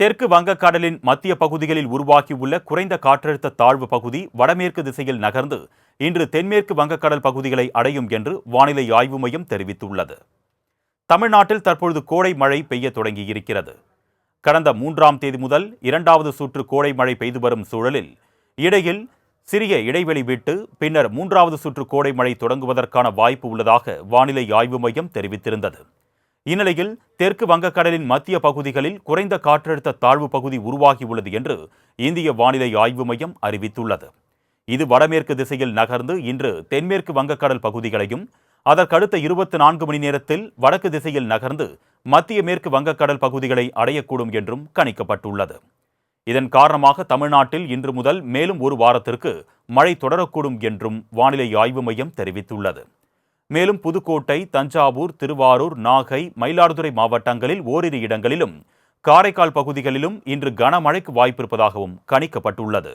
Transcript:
தெற்கு வங்கக்கடலின் மத்திய பகுதிகளில் உருவாகியுள்ள குறைந்த காற்றழுத்த தாழ்வு பகுதி வடமேற்கு திசையில் நகர்ந்து இன்று தென்மேற்கு வங்கக்கடல் பகுதிகளை அடையும் என்று வானிலை ஆய்வு மையம் தெரிவித்துள்ளது. தமிழ்நாட்டில் தற்பொழுது கோடை மழை பெய்ய தொடங்கியிருக்கிறது. கடந்த மூன்றாம் தேதி முதல் இரண்டாவது சுற்று கோடை மழை பெய்து வரும் சூழலில் இடையில் சிறிய இடைவெளி விட்டு பின்னர் மூன்றாவது சுற்று கோடை மழை தொடங்குவதற்கான வாய்ப்பு உள்ளதாக வானிலை ஆய்வு மையம் தெரிவித்திருந்தது. இந்நிலையில் தெற்கு வங்கக்கடலின் மத்திய பகுதிகளில் குறைந்த காற்றழுத்த தாழ்வு பகுதி உருவாகியுள்ளது என்று இந்திய வானிலை ஆய்வு மையம் அறிவித்துள்ளது. இது வடமேற்கு திசையில் நகர்ந்து இன்று தென்மேற்கு வங்கக்கடல் பகுதிகளையும் அதற்கடுத்த இருபத்தி நான்கு மணி நேரத்தில் வடக்கு திசையில் நகர்ந்து மத்திய மேற்கு வங்கக்கடல் பகுதிகளை அடையக்கூடும் என்றும் கணிக்கப்பட்டுள்ளது. இதன் காரணமாக தமிழ்நாட்டில் இன்று முதல் மேலும் ஒரு வாரத்திற்கு மழை தொடரக்கூடும் என்றும் வானிலை ஆய்வு மையம் தெரிவித்துள்ளது. மேலும் புதுக்கோட்டை தஞ்சாவூர் திருவாரூர் நாகை மயிலாடுதுறை மாவட்டங்களில் ஓரிரு இடங்களிலும் காரைக்கால் பகுதிகளிலும் இன்று கனமழைக்கு வாய்ப்பிருப்பதாகவும் கணிக்கப்பட்டுள்ளது.